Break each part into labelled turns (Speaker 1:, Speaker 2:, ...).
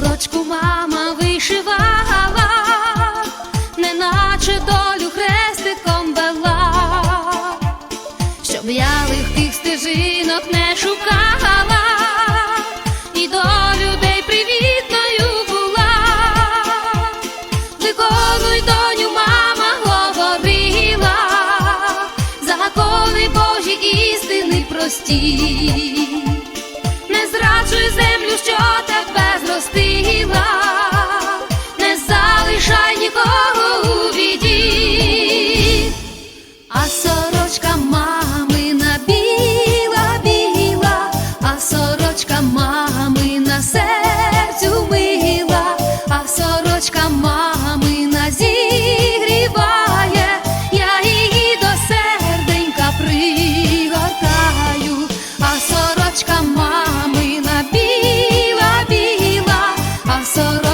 Speaker 1: сорочку мама вишивала, неначе долю хрестиком вела, щоб я лихих стежинок не шукала, і до людей привітною була, виконуй доню, мама говорила, закони Божі істини прості. тебе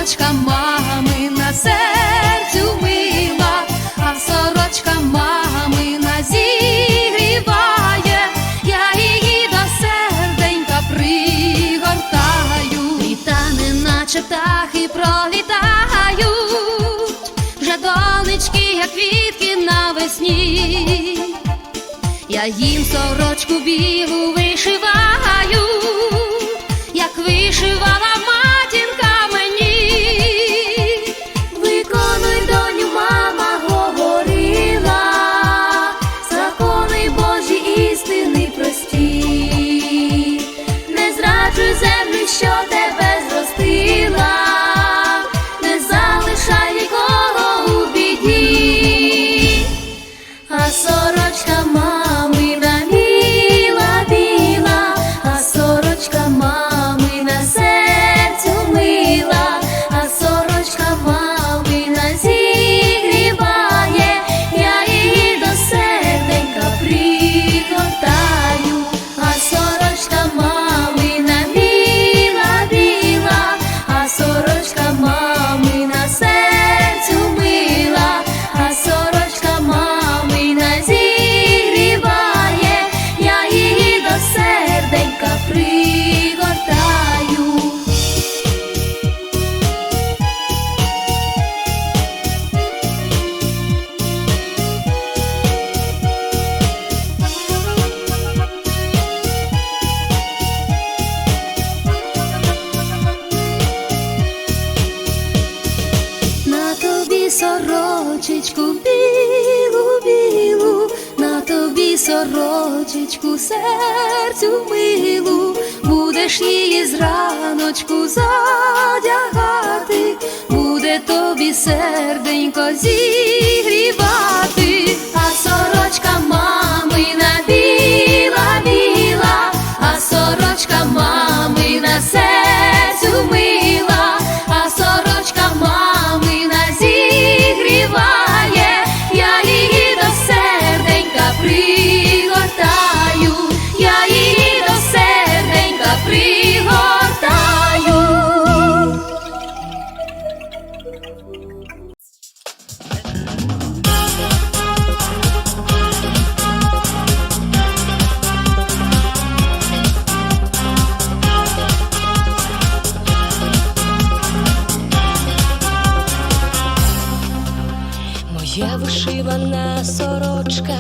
Speaker 1: Сорочка мамина серцю мила, а сорочка мамина зігріває, я її до серденька пригортаю, літа не наче птахи пролітають, вже донечки, як квітки навесні. Я їм сорочку білу вишиваю, сорочечку серцю милу, будеш її зраночку задягати, буде тобі серденько зігрівати, сорочка,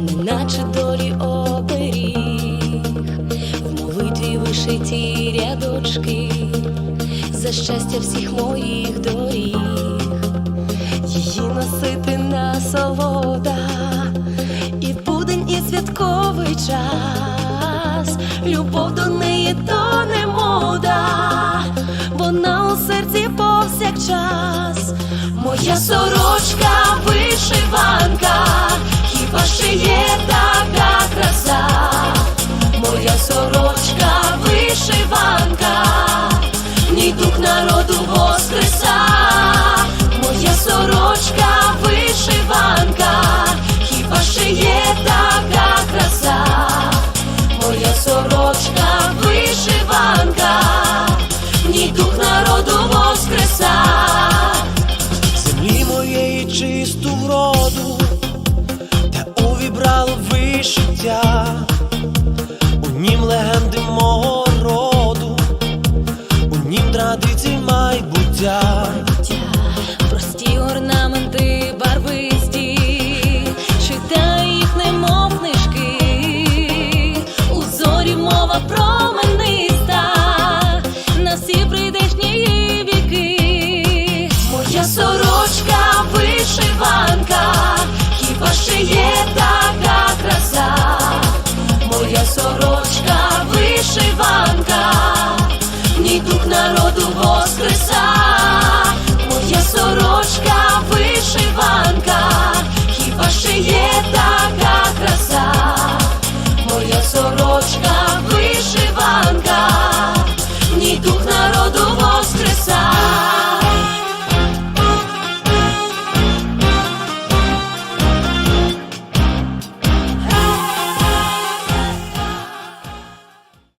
Speaker 2: неначе долі оберіг, в молитві вишиті рядочки, за щастя всіх моїх доріг, її носити насолода, і в будень, і святковий час, любов до неї то не мода, вона у серці повсякчас. Моя сорочка вишиванка,
Speaker 3: yeah. Вишиття, у нім легенди мого роду, у нім традиції майбуття.
Speaker 2: Прості орнаменти барвисті, читай їх, немов книжки,